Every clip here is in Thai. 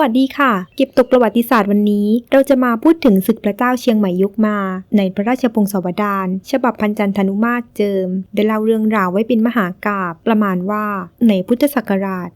วัสดีค่ะ เก็บตกประวัติศาสตร์วันนี้ เราจะมาพูดถึงศึกพระเจ้าเชียงใหม่ยุคมา ในพระราชพงศาวดาร ฉบับพันจันทนุมาตรเจิม ได้เล่าเรื่องราวไว้เป็นมหากาบประมาณว่า ในพุทธศักราช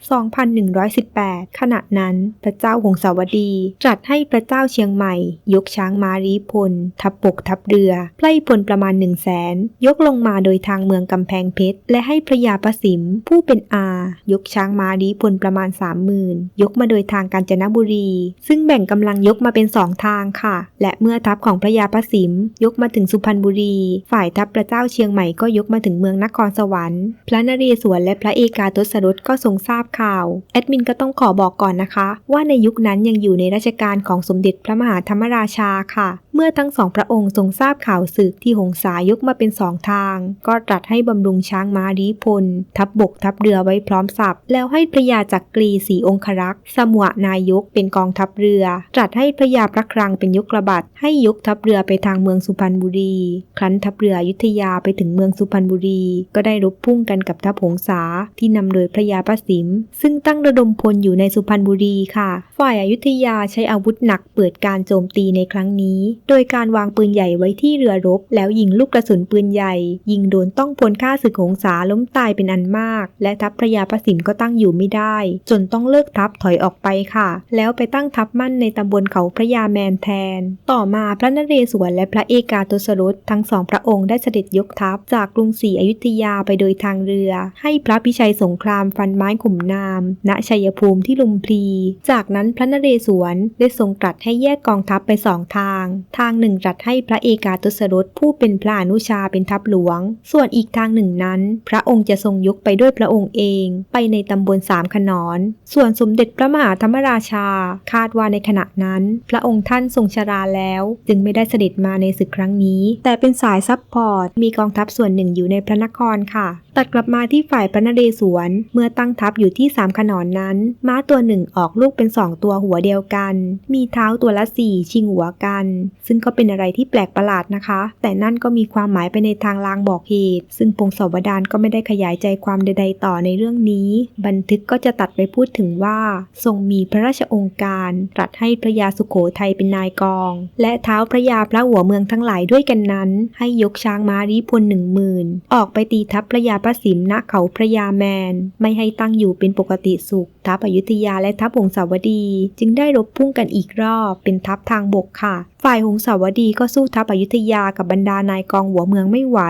2118 ขณะนั้นพระเจ้าหงสาวดีตรัสให้พระเจ้าเชียงใหม่ ยกช้างมารีพล ทัพปกทัพเรือไพร่พลประมาณหนึ่งแสนยกลงมาโดยทางเมืองกำแพงเพชร และให้พระยาประสิมผู้เป็นอา ยกช้างมารีพลประมาณสามหมื่นยกมาโดยทางกาญจนบุรี ซึ่งแบ่งกำลังยกมาเป็นสองทางค่ะ และเมื่อทัพของพระยาประสิมยกมาถึงสุพรรณบุรี ฝ่ายทัพพระเจ้าเชียงใหม่ก็ยกมาถึงเมืองนครสวรรค์ พระนเรศวรและพระเอกาทศรสก็ทรงทราบข่าว แอดมินก็ต้องขอบอกก่อนนะคะ ว่าในยุคนั้นยังอยู่ในราชการของสมเด็จพระมหาธรรมราชาค่ะ เมื่อทั้งสองพระองค์ทรงทราบข่าวศึกที่หงสายกมาเป็นสองทาง ก็ตรัสให้บำรุงช้างม้ารีพล ทัพบบกทัพเรือไว้พร้อมสับแล้วให้พระยาจักกรีสีองครักษ์สมุนายยกเป็นกองทัพเรือ ตรัสให้พระยาพระครังเป็นยกระบัดให้ยกทัพเรือไปทางเมืองสุพรรณบุรี ครั้นทัพเรือยุธยาไปถึงเมืองสุพรรณบุรี ก็ได้รบพุ่งกันกับทัพหงสาที่นำโดยพระยาประสิม ซึ่งตั้งระดมพลอยู่ในสุพรรณบุรีค่ะ ฝ่ายอายุธยาใช้อาวุธหนักเปิดการโจมตีในครั้งนี้ โดยการวางปืนใหญ่ไว้ที่เรือรบ แล้วยิงลูกกระสุนปืนใหญ่ ยิงโดนต้องพลฆ่าศึกหงสาล้มตายเป็นอันมาก และทัพพระยาประสิมก็ตั้งอยู่ไม่ได้ จนต้องเลิกทัพถอยออกไปค่ะแล้วไปตั้งทัพมั่นในตำบลเขาพระยาแมนแทน ต่อมาพระนเรศวรและพระเอกาทศรสทั้งสองพระองค์ได้เสด็จยกทัพจากกรุงศรีอยุธยาไปโดยทางเรือ ให้พระพิชัยสงครามฟันไม้ขุมนาม ณชัยภูมิที่ลุมพลี จากนั้นพระนเรศวรได้ทรงตรัสให้แยกกองทัพไปสองทาง ทางหนึ่งตรัสให้พระเอกาทศรสผู้เป็นพระอนุชาเป็นทัพหลวง ส่วนอีกทางหนึ่งนั้น พระองค์จะทรงยกไปด้วยพระองค์เอง ไปในตำบลสามขนอน ส่วนสมเด็จพระมหาธรรมราชา คาดว่าในขณะนั้น พระองค์ท่านทรงชราแล้ว จึงไม่ได้เสด็จมาในศึกครั้งนี้ แต่เป็นสายซัพพอร์ตมีกองทัพส่วนหนึ่งอยู่ในพระนครค่ะ ตัดกลับมาที่ฝ่ายพระนเรศวร เมื่อตั้งทัพอยู่ที่สามขนอนนั้น ม้าตัวหนึ่งออกลูกเป็นสองตัวหัวเดียวกัน มีเท้าตัวละสี่ชิงหัวกัน ซึ่งก็เป็นอะไรที่แปลกประหลาดนะคะ แต่นั่นก็มีความหมายไปในทางลางบอกเหตุ ซึ่งพงศาวดารก็ไม่ได้ขยายใจความใดๆต่อในเรื่องนี้ บันทึกก็จะตัดไปพูดถึงว่า ทรงมีพระราชองค์การตรัสให้พระยาสุโขทัยเป็นนายกอง และเท้าพระยาพระหัวเมืองทั้งหลายด้วยกันนั้น ให้ยกช้างม้ารีพลหนึ่งหมื่นออกไปตีทัพพระยาระสิมณเขาพระยาแมน ไม่ให้ตั้งอยู่เป็นปกติสุข ทัพอยุธยาและทัพหงสาวดี จึงได้รบพุ่งกันอีกรอบ เป็นทัพทางบกค่ะฝ่ายหงสาวดีก็สู้ทัพอยุธยากับบรรดานายกองหัวเมืองไม่ไหว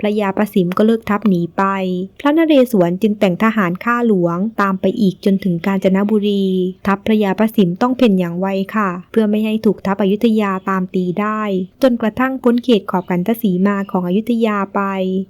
พระยาประสิมก็เลิกทัพหนีไป พระนเรศวรจึงแต่งทหารฆ่าหลวง ตามไปอีกจนถึงกาญจนบุรี ทัพพระยาประสิมต้องเพ่นอย่างไวค่ะ เพื่อไม่ให้ถูกทัพอยุธยาตามตีได้ จนกระทั่งพ้นเขตขอบกันทศีมาของอยุธยาไป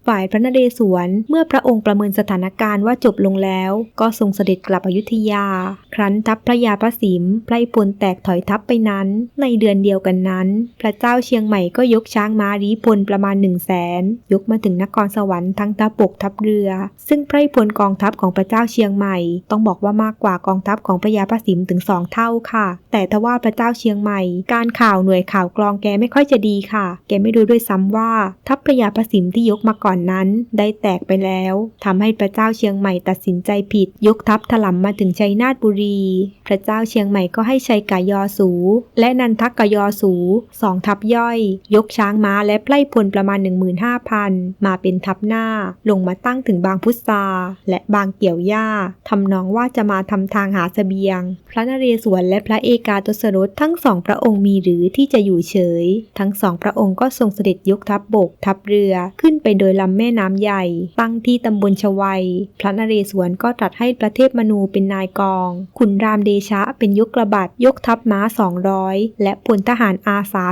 ฝ่ายพระนเรศวรเมื่อพระองค์ประเมินสถานการณ์ว่าจบลงแล้ว ก็ทรงเสด็จกลับอยุธยา ครั้นทัพพระยาประสิมไพร่พลแตกถอยทัพไปนั้น ในเดือนเดียวกันนั้น พระเจ้าเชียงใหม่ก็ยกช้างม้ารีพลประมาณหนึ่งแสนยกมาถึงนครสวรรค์ทั้งทัพบกทัพเรือ ซึ่งไพรพลกองทัพของพระเจ้าเชียงใหม่ ต้องบอกว่ามากกว่ากองทัพของพระยาประสิมถึงสองเท่าค่ะ แต่ทว่าพระเจ้าเชียงใหม่ การข่าวหน่วยข่าวกรองแกไม่ค่อยจะดีค่ะ แกไม่รู้ด้วยซ้ำว่าทัพพระยาประสิมที่ยกมาก่อนนั้น ได้แตกไปแล้วทำให้พระเจ้าเชียงใหม่ตัดสินใจผิด ยกทัพถล่มมาถึงชัยนาทบุรี พระเจ้าเชียงใหม่ก็ให้ชัยกายอสู และนันทักกยอสูสองทัพย่อย ยกช้างม้าและไพร่พลประมาณ 15,000 มาเป็นทัพหน้า ลงมาตั้งถึงบางพุทราและบางเกี่ยวหญ้าทำนองว่าจะมาทำทางหาเสบียง พระนเรศวรและพระเอกาทศรสทั้งสองพระองค์มีหรือที่จะอยู่เฉย ทั้งสองพระองค์ก็ทรงเสด็จยกทัพบบกทัพเรือขึ้นไปโดยลำแม่น้ำใหญ่ ตั้งที่ตำบลชวัย พระนเรศวรก็ตรัสให้ประเทศมนูเป็นนายกอง ขุนรามเดชะเป็นยกกระบัดยกทัพม้า 200 และพลทหารอาสา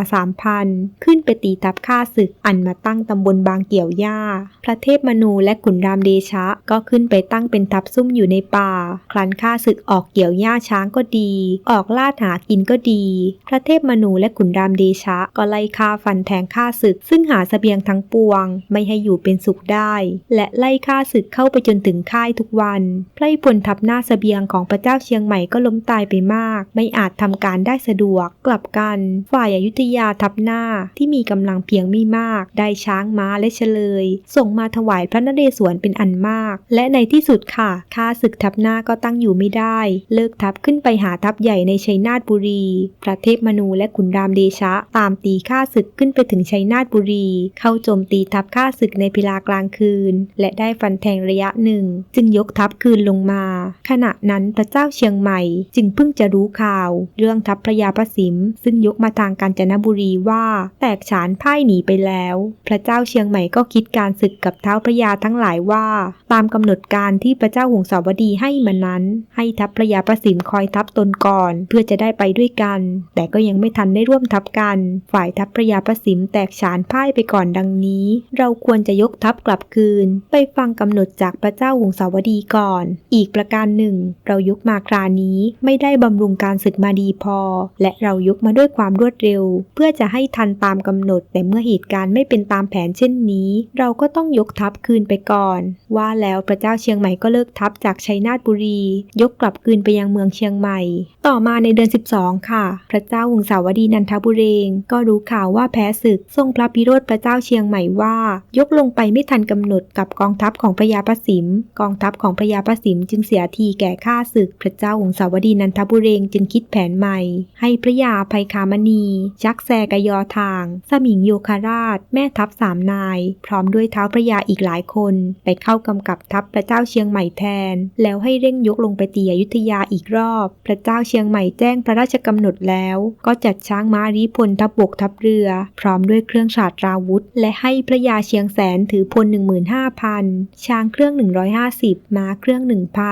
3,000ขึ้นไปตีทัพข้าศึกอันมาตั้งตำบลบางเกี่ยวหญ้า พระเทพมนูและขุนรามเดชะก็ขึ้นไปตั้งเป็นทัพซุ่มอยู่ในป่า ครั้นข้าศึกออกเกี่ยวหญ้าช้างก็ดี ออกล่าหากินก็ดี พระเทพมนูและขุนรามเดชะก็ไล่ฆ่าฟันแทงข้าศึก ซึ่งหาเสบียงทั้งปวง ไม่ให้อยู่เป็นสุขได้ และไล่ฆ่าศึกเข้าไปจนถึงค่ายทุกวัน ไพร่พลทัพหน้าเสบียงของพระเจ้าเชียงใหม่ก็ล้มตายไปมาก ไม่อาจทำการได้สะดวก กลับกันฝ่ายายอายุทยาทัพหน้าที่มีกำลังเพียงไม่มาก ได้ช้างม้าและเฉลย ส่งมาถวายพระนเรศวรเป็นอันมาก และในที่สุดค่ะข้าศึกทัพหน้าก็ตั้งอยู่ไม่ได้ เลิกทัพขึ้นไปหาทัพใหญ่ในชัยนาทบุรี พระเทพมนูและขุนรามเดชะ ตามตีข้าศึกขึ้นไปถึงชัยนาทบุรี เข้าโจมตีทัพข้าศึกในเวลากลางคืน และได้ฟันแทงระยะหนึ่ง จึงยกทัพคืนลงมา ขณะนั้นพระเจ้าเชียงใหม่ จึงเพิ่งจะรู้ข่าว เรื่องทัพพระยาประสิมซึ่งยกมาทางกาญจนบุรีว่า แตกฉานพ่ายหนีไปแล้ว พระเจ้าเชียงใหม่ก็คิดการศึกกับเท้าพระยาทั้งหลายว่า ตามกำหนดการที่พระเจ้าหงสาวดีให้มานั้น ให้ทัพพระยาประสิมคอยทัพตนก่อน เพื่อจะได้ไปด้วยกัน แต่ก็ยังไม่ทันได้ร่วมทัพกัน ฝ่ายทัพพระยาประสิมแตกฉานพ่ายไปก่อนดังนี้ เราควรจะยกทัพกลับคืน ไปฟังกำหนดจากพระเจ้าหงสาวดีก่อน อีกประการหนึ่ง เรายกมาครานี้ไม่ได้บำรุงการศึกมาดีพอ และเรายกมาด้วยความรวดเร็ว เพื่อจะให้ทันตามกำหนด แต่เมื่อเหตุการณ์ไม่เป็นตามแผนเช่นนี้ เราก็ต้องยกทัพคืนไปก่อน ว่าแล้วพระเจ้าเชียงใหม่ก็เลิกทัพจากชัยนาทบุรี ยกกลับคืนไปยังเมืองเชียงใหม่ ต่อมาในเดือน 12 ค่ะ พระเจ้าหงสาวดีนันทบุเรง ก็รู้ข่าวว่าแพ้ศึกทรงพระพิโรธพระเจ้าเชียงใหม่ว่า ยกลงไปไม่ทันกำหนดกับกองทัพของพระยาประสิม กองทัพของพระยาประสิมจึงเสียทีแก่ข้าศึก พระเจ้าหงสาวดีนันทบุเรงจึงคิดแผนใหม่ ให้พระยาภัยคามณีจักแซกยอทาง สมิงโยคาราช แม่ทัพสามนาย พร้อมด้วยเท้าพระยาอีกหลายคน ไปเข้ากำกับทัพพระเจ้าเชียงใหม่แทน แล้วให้เร่งยกลงไปตีอยุธยาอีกรอบ พระเจ้าเชียงใหม่แจ้งพระราชกำหนดแล้ว ก็จัดช้างม้ารีพลทัพบกทัพเรือ พร้อมด้วยเครื่องฉาดราวุธ และให้พระยาเชียงแสนถือพล 15,000 ช้างเครื่อง 150 ม้าเครื่อง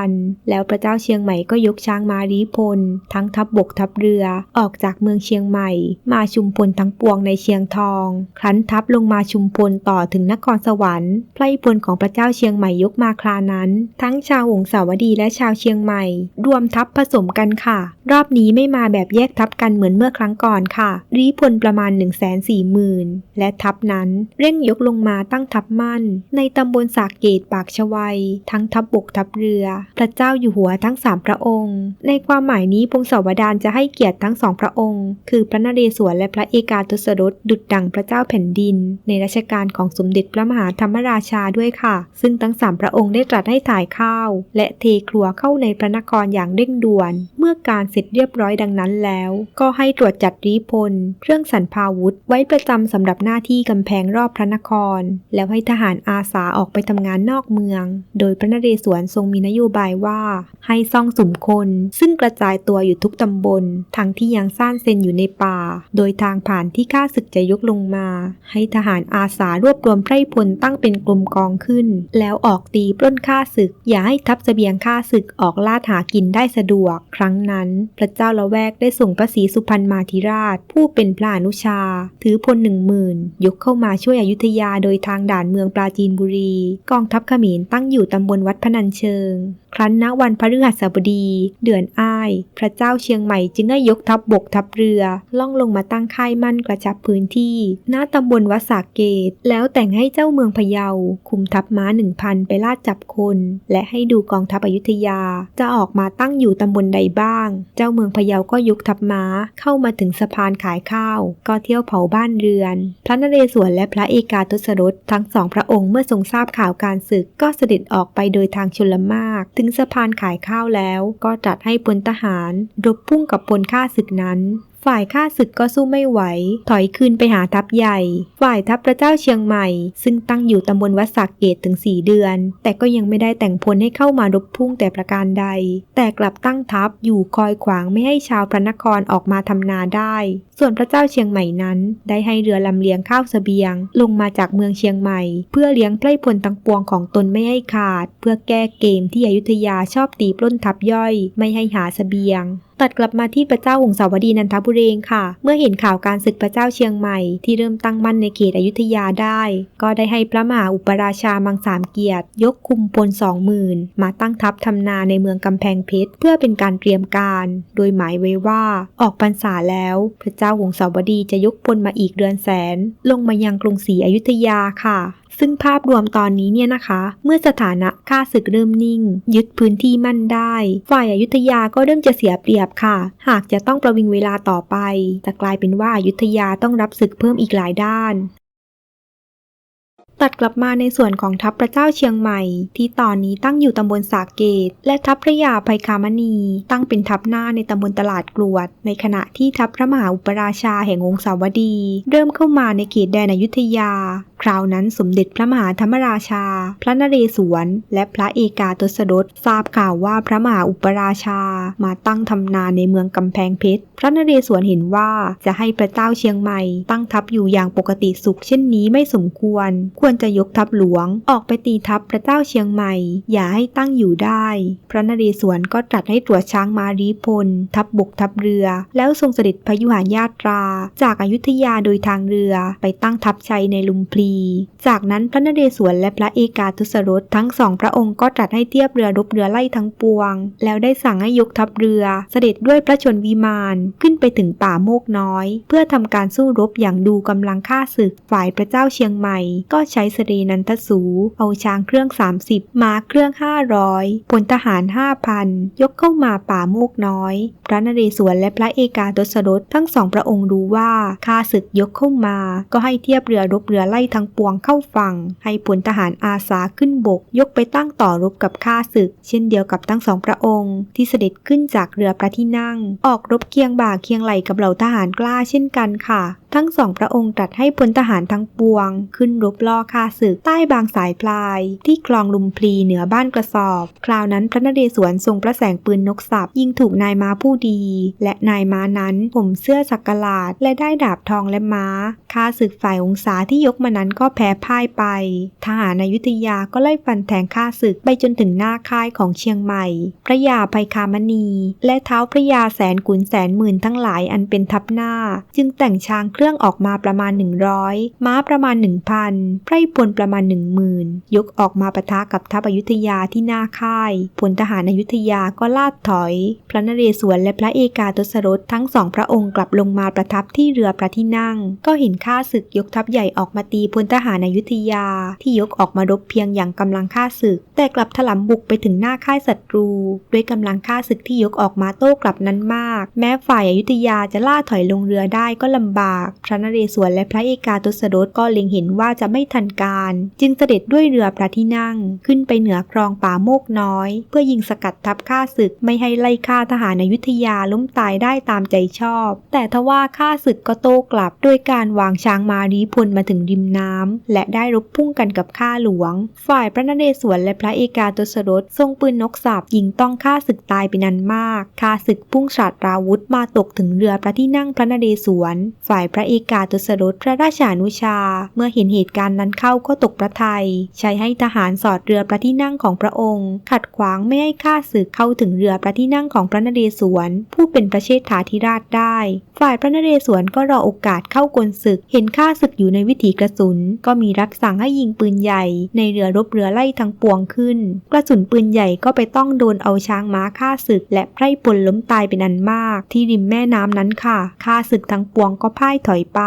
1,000 แล้วพระเจ้าเชียงใหม่ก็ยกช้างม้ารีพล ทั้งทัพบกทัพเรือออกจากเมืองเชียงใหม่มาชุมพลทั้งปวงในเชียงทอง ครั้นทัพลงมาชุมพลต่อถึงนครสวรรค์ไพร่พลของพระเจ้าเชียงใหม่ยกมาครานั้น ทั้งชาวหงสาวดีและชาวเชียงใหม่ รวมทัพผสมกันค่ะ รอบนี้ไม่มาแบบแยกทัพกันเหมือนเมื่อครั้งก่อนค่ะ รีพลประมาณ 1 4 0 0 0 0 และทัพนั้นเร่งยกลงมาตั้งทัพมั่น ในตำบลสากเกตปากชวัย ทั้งทัพบบกทัพเรือ พระเจ้าอยู่หัวทั้งสามพระองค์ ในความหมายนี้พงศาวดารจะให้เกียรติทั้งสองพระองค์ คือพระนเรศวรและพระเอกาทศรสดุจดังพระเจ้าแผ่นดิน ในรัชกาลของสมเด็จพระมหาธรรมราชาด้วยค่ะ ซึ่งทั้งสามพระองค์ได้ตรัสให้ถ่ายข้าว และเทครัวเข้าในพระนครอย่างเร่งด่วน เมื่อการเสร็จเรียบร้อยดังนั้นแล้ว ก็ให้ตรวจจัดรีพล เครื่องสันพาวุธ ไว้ประจำสำหรับหน้าที่กำแพงรอบพระนคร แล้วให้ทหารอาสาออกไปทำงานนอกเมือง โดยพระนเรศวรทรงมีนโยบายว่า ให้ซ่องสุมคน ซึ่งกระจายตัวอยู่ทุกตำบล ทั้งที่ยังซ่านเซนอยู่ในป่าโดยทางผ่านที่ข้าศึกจะยกลงมา ให้ทหารอาสารวบรวมไพร่พลตั้งเป็นกลุ่มกองขึ้น แล้วออกตีปล้นข้าศึก อย่าให้ทัพเสบียงข้าศึกออกล่าหากินได้สะดวก ครั้งนั้น พระเจ้าละแวกได้ส่งพระศรีสุพรรณมาธิราช ผู้เป็นพระอนุชา ถือพลหนึ่งหมื่นยกเข้ามาช่วยอยุธยาโดยทางด่านเมืองปราจีนบุรี กองทัพขมรตั้งอยู่ตำบลวัดพนัญเชิง ครั้นณวันพฤหัสบดี เดือนอ้าย พระเจ้าเชียงใหม่จึงได้ยกทัพบบกทัพเรือล่องลงมาตั้งค่ายมั่นกระชับพื้นที่ณตำบลวัดสาเกต แล้วแต่งให้เจ้าเมืองพะเยา คุมทัพม้าหนึ่งพันไปลาดจับคน และให้ดูกองทัพอยุธยา จะออกมาตั้งอยู่ตำบลใดบ้าง เจ้าเมืองพะเยาก็ยุกทัพม้าเข้ามาถึงสะพานขายข้าว ก็เที่ยวเผาบ้านเรือน พระนเรศวรและพระเอกาทศรสทั้งสองพระองค์เมื่อทรงทราบข่าวการศึกก็เสด็จออกไปโดยทางชลมาก ถึงสะพานขายข้าวแล้ว ก็ตรัสให้พลทหารรบพุ่งกับพลข้าศึกนั้น ฝ่ายข้าศึกก็สู้ไม่ไหว ถอยคืนไปหาทัพใหญ่ ฝ่ายทัพพระเจ้าเชียงใหม่ ซึ่งตั้งอยู่ตำบลวัดสักเกตถึง4เดือน แต่ก็ยังไม่ได้แต่งพลให้เข้ามารบพุ่งแต่ประการใด แต่กลับตั้งทัพอยู่คอยขวางไม่ให้ชาวพระนครออกมาทำนาได้ ส่วนพระเจ้าเชียงใหม่นั้น ได้ให้เรือลำเลียงข้าวเสบียง ลงมาจากเมืองเชียงใหม่ เพื่อเลี้ยงไพร่พลทั้งปวงของตนไม่ให้ขาด เพื่อแก้เกมที่อยุธยาชอบตีปล้นทัพย่อย ไม่ให้หาเสบียง ตัดกลับมาที่พระเจ้าหงสาวดีนันทบุเรงค่ะ เมื่อเห็นข่าวการศึกพระเจ้าเชียงใหม่ที่เริ่มตั้งมั่นในเขตอยุธยาได้ ก็ได้ให้พระมหาอุปราชามังสามเกียรติ ยกคุมพลสองหมื่นมาตั้งทัพทำนาในเมืองกำแพงเพชรเพื่อเป็นการเตรียมการ โดยหมายไว้ว่าออกพรรษาแล้ว พระเจ้าหงสาวดีจะยกพลมาอีกเรือนแสน ลงมายังกรุงศรีอยุธยาค่ะ ซึ่งภาพรวมตอนนี้เนี่ยนะคะ เมื่อสถานะค่าศึกเริ่มนิ่ง ยึดพื้นที่มั่นได้ ฝ่ายอายุทยาก็เริ่มจะเสียเปรียบค่ะ หากจะต้องประวิงเวลาต่อไป จะกลายเป็นว่าอายุทยาต้องรับศึกเพิ่มอีกหลายด้านตัดกลับมาในส่วนของทัพพระเจ้าเชียงใหม่ ที่ตอนนี้ตั้งอยู่ตำบลสาเกต และทัพพระยาภัยคามณี ตั้งเป็นทัพหน้าในตำบลตลาดกรวด ในขณะที่ทัพพระมหาอุปราชาแห่งองค์สาวดี เริ่มเข้ามาในเขตแดนอยุธยา คราวนั้นสมเด็จพระมหาธรรมราชา พระนเรศวร และพระเอกาทศรสทราบข่าวว่าพระมหาอุปราชามาตั้งทำนาในเมืองกำแพงเพชร พระนเรศวรเห็นว่าจะให้พระเจ้าเชียงใหม่ ตั้งทัพอยู่อย่างปกติสุขเช่นนี้ไม่สมควร ควรจะยกทัพหลวง ออกไปตีทัพพระเจ้าเชียงใหม่ อย่าให้ตั้งอยู่ได้ พระนเรศวรก็ตรัสให้ตรวจช้างมารีพล ทัพบบกทัพเรือ แล้วทรงเสด็จพยุหญาตรา จากอายุทยาโดยทางเรือไปตั้งทัพชัยในลุมพลีจากนั้นพระนเรศวรและพระเอกาทศรสทั้งสองพระองค์ก็ตรัสให้เทียบเรือรบเรือไล่ทั้งปวง แล้วได้สั่งให้ยกทัพเรือเสด็จด้วยพระชนวิมานขึ้นไปถึงป่าโมกน้อย เพื่อทำการสู้รบอย่างดูกำลังฆ่าศึกฝ่ายพระเจ้าเชียงใหม่ ก็ใช้สเรนันทสู เอาช้างเครื่อง 30 ม้าเครื่อง 500พลทหาร 5,000 ยกเข้ามาป่าโมกน้อย พระนเรศวรและพระเอกาทศรสทั้งสองพระองค์รู้ว่าข้าศึกยกเข้ามา ก็ให้เทียบเรือรบเรือไล่ทั้งปวงเข้าฝั่งให้พลทหารอาสาขึ้นบก ยกไปตั้งต่อรบกับข้าศึก เช่นเดียวกับทั้งสองพระองค์ ที่เสด็จขึ้นจากเรือพระที่นั่ง ออกรบเคียงบ่าเคียงไหลกับเหล่าทหารกล้าเช่นกันค่ะ ทั้งสองพระองค์ตรัสให้พลทหารทั้งปวง ขึ้นรบล่อข้าศึกใต้บางสายพลาย ที่คลองลุมพลีเหนือบ้านกระสอบ คราวนั้นพระนเรศวรทรงพระแสงปืนนกสับยิงถูกนายม้าผู้ดี และนายม้านั้นผมเสื้อสักกลาดและได้ดาบทองและม้าข้าศึกฝ่ายองศาที่ยกมานั้นก็แพ้พ่ายไป ทหารอยุธยาก็ไล่ฟันแทงข้าศึกไปจนถึงหน้าค่ายของเชียงใหม่ พระยาภัยคามณี และเท้าพระยาแสนกุนแสนหมื่นทั้งหลายอันเป็นทัพหน้า จึงแต่งช้างเครื่องออกมาประมาณ 100 ม้าประมาณ 1,000ไพร่พลประมาณ 10,000 ยกออกมาปะทะกับทัพอยุธยาที่หน้าค่ายพลทหารอยุธยาก็ลาดถอย พระนเรศวรและพระเอกาทศรสทั้งสองพระองค์กลับลงมาประทับที่เรือพระที่นั่ง ก็เห็นข้าศึกยกทัพใหญ่ออกมาตีพลทหารอยุธยาที่ยกออกมารบเพียงอย่างกำลังฆ่าศึก แต่กลับถลำบุกไปถึงหน้าค่ายศัตรู ด้วยกำลังฆ่าศึกที่ยกออกมาโต้กลับนั้นมาก แม้ฝ่ายอยุธยาจะล่าถอยลงเรือได้ก็ลำบาก พระนเรศวรและพระเอกาทศรสก็เล็งเห็นว่าจะไม่ทันการ จึงเสด็จด้วยเรือพระที่นั่ง ขึ้นไปเหนือคลองป่าโมกน้อย เพื่อยิงสกัดทัพฆ่าศึกไม่ให้ไล่ฆ่าทหารอยุธยาล้มตายได้ตามใจชอบ แต่ทว่าฆ่าศึกก็โต้กลับด้วยการวางช้างมารีพลมาถึงริมน้ำและได้รบพุ่งกันกับข้าหลวง ฝ่ายพระนเรศวรและพระเอกาทศรสทรงปืนนกสาบยิงต้องฆ่าศึกตายเป็นนันมากฆ่าศึกพุ่งฉาดราวุธมาตกถึงเรือพระที่นั่งพระนเรศวร ฝ่ายพระเอกาทศรสพระราชานุชา เมื่อเห็นเหตุการณ์นั้นเข้าก็ตกพระทัยใช้ให้ทหารสอดเรือพระที่นั่งของพระองค์ ขัดขวางไม่ให้ข้าศึกเข้าถึงเรือพระที่นั่งของพระนเรศวร ผู้เป็นพระเชษฐาธิราชได้ ฝ่ายพระนเรศวรก็รอโอกาสเข้ากลศึก เห็นข้าศึกอยู่ในวิถีกระสุนก็มีรับสั่งให้ยิงปืนใหญ่ ในเรือรบเรือไล่ทั้งปวงขึ้น กระสุนปืนใหญ่ก็ไปต้องโดนเอาช้างม้าฆ่าศึก และไพร่พลล้มตายเป็นอันมาก ที่ริมแม่น้ำนั้นค่ะฆ่าศึกทั้งปวงก็พ่ายถอยไป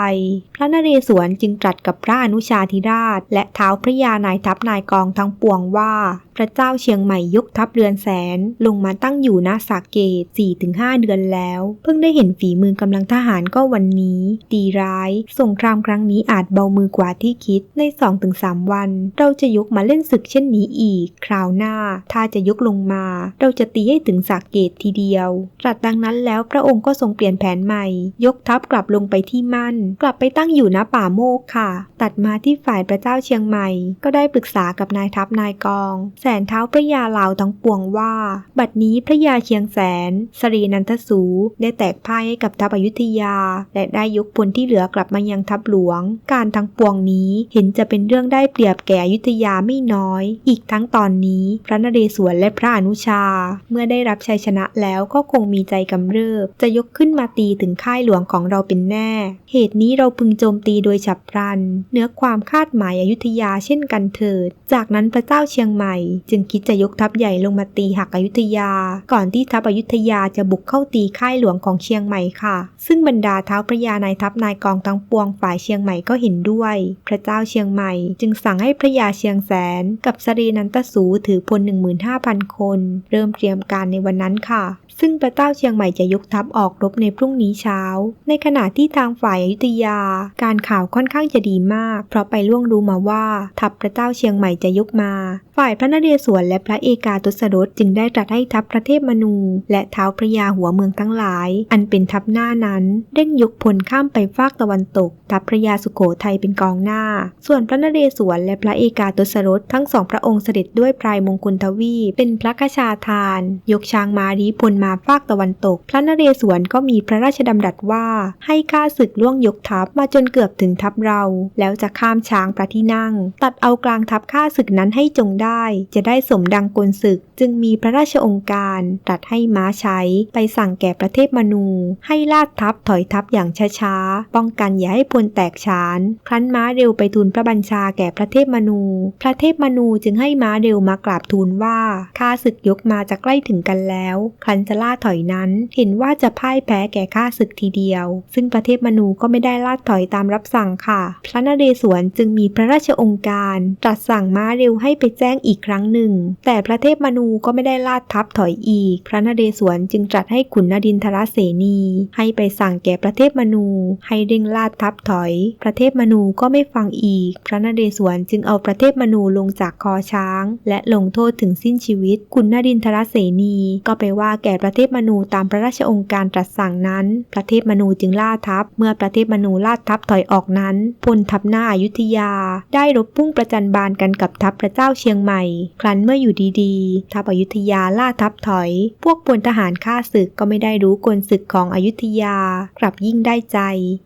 พระนเรศวรจึงตรัสกับพระอนุชาธิราช และเท้าพระยานายทัพนายกองทั้งปวงว่า พระเจ้าเชียงใหม่ยกทัพเรือนแสน ลงมาตั้งอยู่ณสาเกต 4-5 เดือนแล้ว เพิ่งได้เห็นฝีมือกำลังทหารก็วันนี้ดีร้าย สงครามครั้งนี้อาจเบามือกว่าที่คิด ใน 2-3 วัน เราจะยกมาเล่นศึกเช่นนี้อีก คราวหน้า ถ้าจะยกลงมา เราจะตีให้ถึงสาเกตทีเดียว ตรัสดังนั้นแล้วพระองค์ก็ทรงเปลี่ยนแผนใหม่ ยกทัพกลับลงไปที่มั่น กลับไปตั้งอยู่ณป่าโมกค่ะ ตัดมาที่ฝ่ายพระเจ้าเชียงใหม่ ก็ได้ปรึกษากับนายทัพนายกองสนเท้าพระยาลาวทั้งปวงว่า บัดนี้พระยาเชียงแสน สรีนันทสูได้แตกพ่ายให้กับทัพอยุธยา และได้ยกพลที่เหลือกลับมายังทัพหลวง การทั้งปวงนี้เห็นจะเป็นเรื่องได้เปรียบแก่อยุธยาไม่น้อย อีกทั้งตอนนี้พระนเรศวรและพระอนุชา เมื่อได้รับชัยชนะแล้วก็คงมีใจกำเริบ จะยกขึ้นมาตีถึงค่ายหลวงของเราเป็นแน่ เหตุนี้เราพึงโจมตีโดยฉับพลัน เนื้อความคาดหมายอยุธยาเช่นกันเถิด จากนั้นพระเจ้าเชียงใหม่จึงคิดจะยกทัพใหญ่ลงมาตีหักอยุธยา ก่อนที่ทัพอยุธยาจะบุกเข้าตีค่ายหลวงของเชียงใหม่ค่ะ ซึ่งบรรดาเท้าพระยานายทัพนายกองทั้งปวงฝ่ายเชียงใหม่ก็เห็นด้วย พระเจ้าเชียงใหม่ จึงสั่งให้พระยาเชียงแสน กับสรีนันตสูถือพล15,000 คน เริ่มเตรียมการในวันนั้นค่ะ ซึ่งพระเจ้าเชียงใหม่จะยกทัพออกรบในพรุ่งนี้เช้า ในขณะที่ทางฝ่ายอยุธยา การข่าวค่อนข้างจะดีมาก เพราะไปล่วงรู้มาว่าทัพพระเจ้าเชียงใหม่จะยกมา ฝ่ายพระนเรศวรและพระเอกาทศรสจึงได้ตรัสให้ทัพพระเทพมนู และเท้าพระยาหัวเมืองทั้งหลาย อันเป็นทัพหน้านั้นเร่งยกพลข้ามไปฟากตะวันตก ทัพพระยาสุโขทัยเป็นกองหน้า ส่วนพระนเรศวรและพระเอกาทศรสทั้งสองพระองค์เสด็จด้วยพรายมงกุลทวีเป็นพระกชาทาน ยกช้างมารีพลมาฟากตะวันตก พระนเรศวรก็มีพระราชดำรัสว่า ให้ข้าศึกล่วงยกทัพมาจนเกือบถึงทัพเรา แล้วจะข้ามช้างพระที่นั่ง ตัดเอากลางทัพข้าศึกนั้นให้จงได้ จะได้สมดังกลศึก จึงมีพระราชองค์การตรัสให้ม้าใช้ไปสั่งแก่ประเทศมนู ให้ลาดทัพถอยทัพอย่างช้าๆป้องกันอย่าให้พลแตกฉาน ครั้นม้าเร็วไปทูลพระบัญชาแก่พระเทพมนู พระเทพมนูจึงให้ม้าเร็วมากราบทูลว่าข้าศึกยกมาจะใกล้ถึงกันแล้ว ครั้นจะล่าถอยนั้น เห็นว่าจะพ่ายแพ้แก่ข้าศึกทีเดียว ซึ่งประเทศมนูก็ไม่ได้ล่าถอยตามรับสั่งค่ะ พระนเรศวรจึงมีพระราชองค์การตรัสสั่งม้าเร็วให้ไปแจ้งอีกครั้งหนึ่ง แต่พระเทพมนูก็ไม่ได้ลาดทัพถอยอีก พระนเรศวรจึงตรัสให้ขุนนดินทรเสนี ให้ไปสั่งแก่ประเทศมนู ให้เร่งลาดทัพถอย ประเทศมนูก็ไม่ฟังอีก พระนเรศวรจึงเอาประเทศมนูลงจากคอช้าง และลงโทษถึงสิ้นชีวิต ขุนนดินทรเสนีก็ไปว่าแก่ประเทศมนูตามพระราชองค์การตรัสสั่งนั้น ประเทศมนูจึงล่าทัพ เมื่อประเทศมนูล่าทัพถอยออกนั้น พลทัพหน้าอายุทยา ได้รบพุ่งประจันบานกันกับทัพพระเจ้าเชียงใหม่ ครั้นเมื่ออยู่ดีๆ ทัพอยุธยาล่าทัพถอย พวกพลทหารข้าศึกก็ไม่ได้รู้กลศึกของอยุธยา กลับยิ่งได้ใจ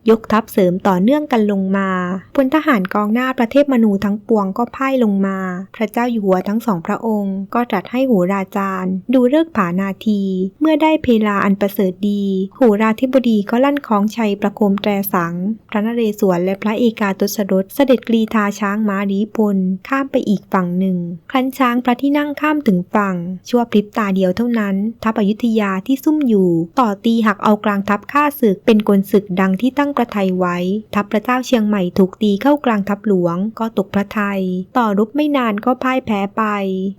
ยกทัพเสริมต่อเนื่องกันลงมา พลทหารกองหน้าประเทศมนูทั้งปวงก็พ่ายลงมา พระเจ้าอยู่หัวทั้งสองพระองค์ ก็ตรัสให้หูราจารย์ ดูเลิกผานาทีเมื่อได้เพลาอันประเสริฐดีหูราธิบดีก็ลั่นคล้องชัยประโคมแตรสัง พระนเรศวรและพระเอกาทศรสเสด็จกรีธาช้างม้ารีพล ข้ามไปอีกฝั่งหนึ่ง ครั้นช้างพระที่นั่งข้ามถึงฝั่ง ชั่วพริบตาเดียวเท่านั้น ทัพอยุธยาที่ซุ่มอยู่ ต่อตีหักเอากลางทัพข้าศึกเป็นกลศึกดังที่ตั้งประทัยไว้ ทัพพระเจ้าเชียงใหม่ถูกตีเข้ากลางทัพหลวง ก็ตกพระทัยต่อรบไม่นานก็พ่ายแพ้ไป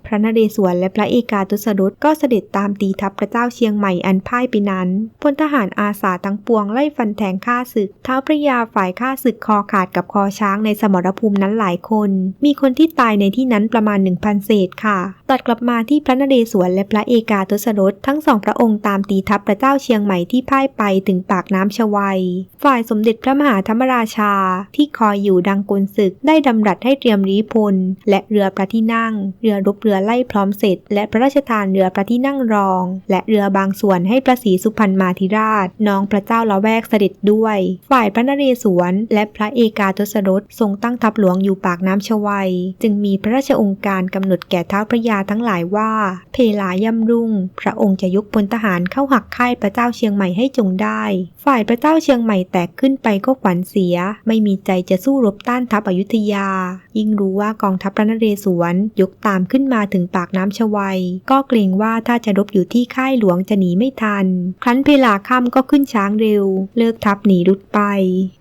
พระนเรศวรและพระเอกาทศรสก็เสด็จตามตีทัพพระเจ้าเชียงใหม่อันพ่ายไปนั้นพลทหารอาสาทั้งปวงไล่ฟันแทงข้าศึกเท้าพระยาฝ่ายข้าศึกคอขาดกับคอช้างในสมรภูมินั้นหลายคน มีคนที่ตายในที่นั้นประมาณ1,000เศษค่ะ ตัดกลับมาที่พระนเรศวรและพระเอกาทศรสทั้งสองพระองค์ตามตีทัพพระเจ้าเชียงใหม่ที่พ่ายไปถึงปากน้ำชวัย ฝ่ายสมเด็จพระมหาธรรมราชา ที่คอยอยู่ดังกลศึกได้ดำรัสให้เตรียมรีพล และเรือพระที่นั่ง เรือรบเรือไล่พร้อมเสร็จ และพระราชทานเรือพระที่นั่งรอง และเรือบางส่วนให้พระศรีสุพรรณมาธิราช น้องพระเจ้าละแวกเสด็จด้วย ฝ่ายพระนเรศวร และพระเอกาทศรสทรงตั้งทัพหลวงอยู่ปากน้ำชวัย จึงมีพระราชองค์การกำหนดแก่ท้าพระยาทั้งหลายว่า เพลาย่ำรุ่ง พระองค์จะยกพลทหารเข้าหักค่ายพระเจ้าเชียงใหม่ให้จงได้ ฝ่ายพระเจ้าเชียงใหม่แตกขึ้นไปก็ขวัญเสีย ไม่มีใจจะสู้รบต้านทัพอยุธยายิ่งรู้ว่ากองทัพพระนเรศวรยกตามขึ้นมาถึงปากน้ำชวัย ก็เกรงว่าถ้าจะรบอยู่ที่ค่ายหลวงจะหนีไม่ทัน ครั้นเพลาค่ำก็ขึ้นช้างเร็ว เลิกทัพหนีรุดไป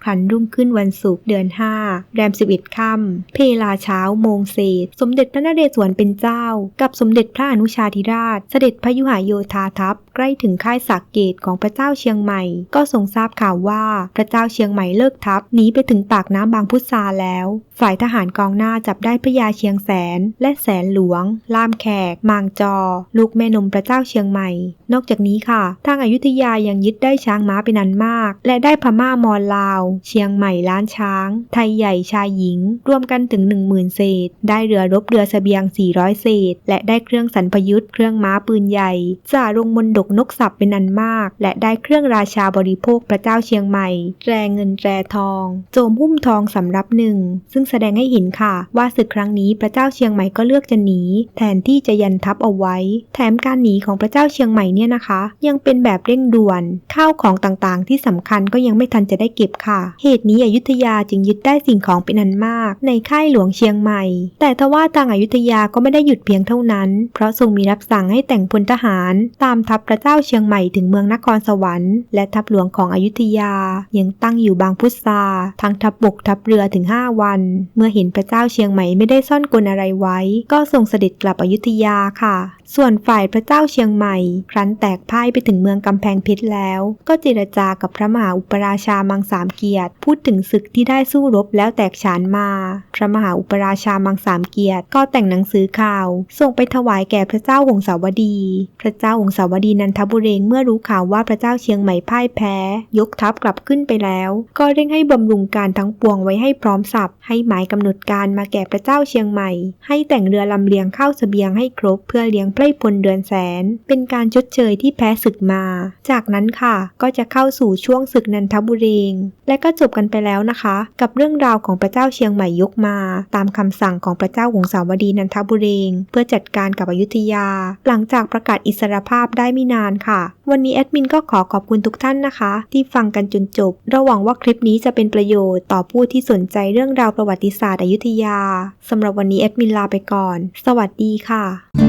ครั้นรุ่งขึ้นวันศุกร์เดือนห้าแรมสิบเอ็ดค่ำเพลาเช้าโมงเศษ สมเด็จพระนเรศวรเป็นเจ้า กับสมเด็จพระอนุชาธิราช เสด็จพยุหโยธาทัพ กล้ถึงค่ายสักเกตของพระเจ้าเชียงใหม่ ก็ทรงทราบข่าวว่าพระเจ้าเชียงใหม่เลิกทัพหนีไปถึงปากน้ำบางพุทราแล้ว ฝ่ายทหารกองหน้าจับได้พระยาเชียงแสน และแสนหลวงลามแขก มางจอ ลูกแม่นมพระเจ้าเชียงใหม่ นอกจากนี้ค่ะ ทางอายุทยายังยึดได้ช้างม้าเป็นอันมาก และได้พม่ามอญลาว เชียงใหม่ล้านช้าง ไทยใหญ่ชายหญิง รวมกันถึง 10,000เศษ ได้เรือรบเรือเสบียง 400 เศษ และได้เครื่องสันพยุทธ์เครื่องม้าปืนใหญ่จ่ารงมนดกนกสับเป็นอันมาก และได้เครื่องราชาบริโภคพระเจ้าเชียงใหม่ แรเงินแรทอง โจมหุ้มทองสำรับหนึ่ง ซึ่งแสดงให้เห็นค่ะ ว่าศึกครั้งนี้พระเจ้าเชียงใหม่ก็เลือกจะหนี แทนที่จะยันทัพเอาไว้ แถมการหนีของพระเจ้าเชียงใหม่เนี่ยนะคะ ยังเป็นแบบเร่งด่วน ข้าวของต่างๆ ที่สำคัญก็ยังไม่ทันจะได้เก็บค่ะ เหตุนี้อยุธยาจึงยึดได้สิ่งของเป็นอันมาก ในค่ายหลวงเชียงใหม่ แต่ทว่าทางอายุทยาก็ไม่ได้หยุดเพียงเท่านั้น เพราะทรงมีรับสั่งให้แต่งพลทหาร ตามทัพพระเจ้าเชียงใหม่ถึงเมืองนครสวรรค์และทัพหลวงของอยุธยา ยังตั้งอยู่บางพุทราทั้งทัพบกทัพเรือถึง 5 วัน เมื่อเห็นพระเจ้าเชียงใหม่ไม่ได้ซ่อนกลอะไรไว้ ก็ทรงเสด็จกลับอยุธยาค่ะ ส่วนฝ่ายพระเจ้าเชียงใหม่ ครั้นแตกพ่ายไปถึงเมืองกำแพงเพชรแล้ว ก็เจรจากับพระมหาอุปราชามังสามเกียรติ พูดถึงศึกที่ได้สู้รบแล้วแตกฉานมา พระมหาอุปราชามังสามเกียรติ ก็แต่งหนังสือข่าว ส่งไปถวายแก่พระเจ้าหงสาวดี พระเจ้าหงสาวดีนันทบุเรงเมื่อรู้ข่าวว่าพระเจ้าเชียงใหม่พ่ายแพ้ ยกทัพกลับขึ้นไปแล้ว ก็เร่งให้บำรุงการทั้งปวงไว้ให้พร้อมสับให้หมายกำหนดการมาแก่พระเจ้าเชียงใหม่ ให้แต่งเรือลำเลียงเข้าเสบียงให้ครบเพื่อเลี้ยงไพร่พลเดือนแสน เป็นการชดเชยที่แพ้ศึกมา จากนั้นค่ะก็จะเข้าสู่ช่วงศึกนันทบุเรงและก็จบกันไปแล้วนะคะ กับเรื่องราวของพระเจ้าเชียงใหม่ยกมา ตามคำสั่งของพระเจ้าหงสาวดีนันทบุเรงเพื่อจัดการกับอยุธยา หลังจากประกาศอิสรภาพได้ไม่นานค่ะ วันนี้แอดมินก็ขอขอบคุณทุกท่านนะคะ ที่ฟังกันจนจบ เราหวังว่าคลิปนี้จะเป็นประโยชน์ต่อผู้ที่สนใจเรื่องราวประวัติศาสตร์อยุธยาสำหรับวันนี้แอดมินลาไปก่อน สวัสดีค่ะ